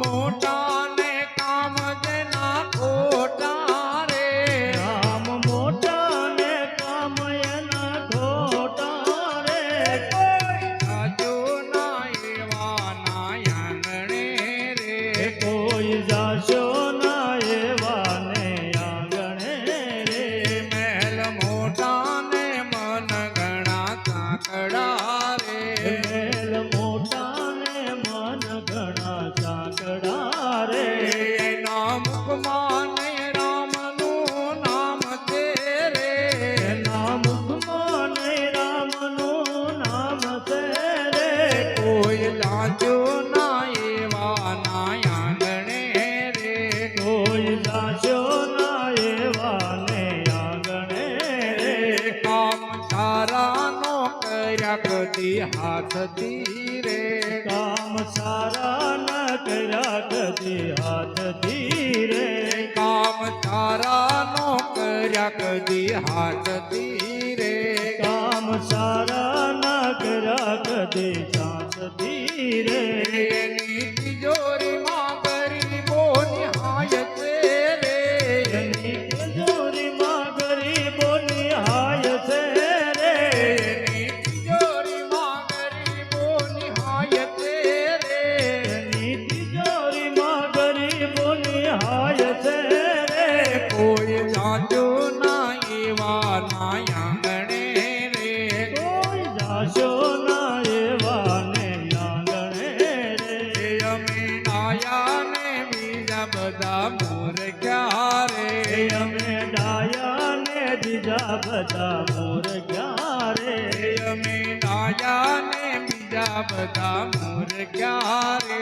মোটা સારાનો કર્યા કદી હાથથી રે કામ સારા ન કર્યા કદી હાથથી રે કામ સારાનો કર્યા કદી હાથથી રે કામ સારા ન કર્યા કદી હાથથી રે એની જાજો ના એવા ના આંગણે રે. રે. અમે ડાયા બીજા બધા મૂર્ખ્યા રે. અમે ડાયા બીજા બધા મૂર્ખ્યા રે. અમે ડાયા ને બીજા બધા મોર ક્યારે?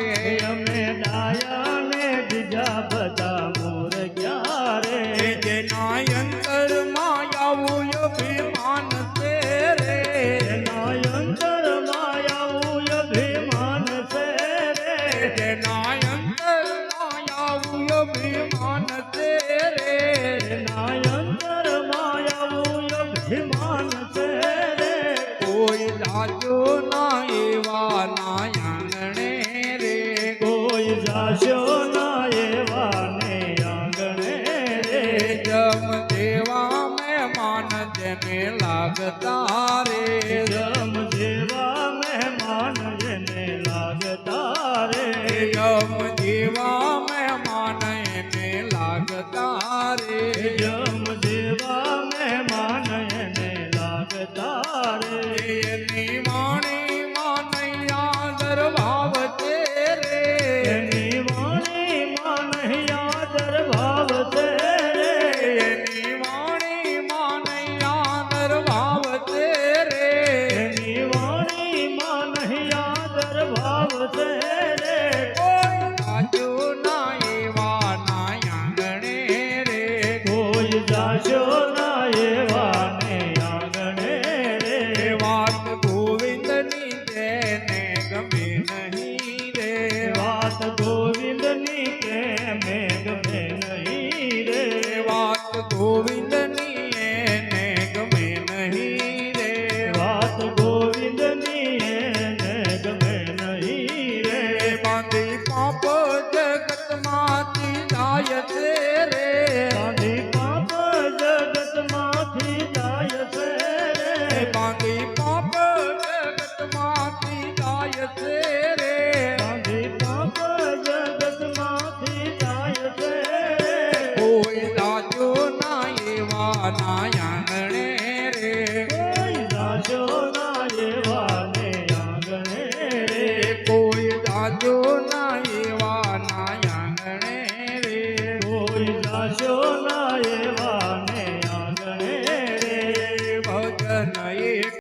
અમે ડાયા ને બીજા બધા મોર ક્યારે? જેના અંતરમાં આવું અભિમાન તે રે જેના અંતરમાં આવું અભિમાન તે રે જેના અંતરમાં આવું અભિમાન તે રે જેના આવશો ના એવાને આંગણે રે જમ દેવા મહેમાન જેને લાગતા રે જમ દેવા મહેમાન જેને લાગતા રે જમ દેવા મહેમાન એને લાગતા રે જમ eva એવાના આંગણે રે. કોઈ દાદો ના એવાને આંગણે રે. કોઈ દાદો ના એવાના આંગણે રે કોઈ દાદો ના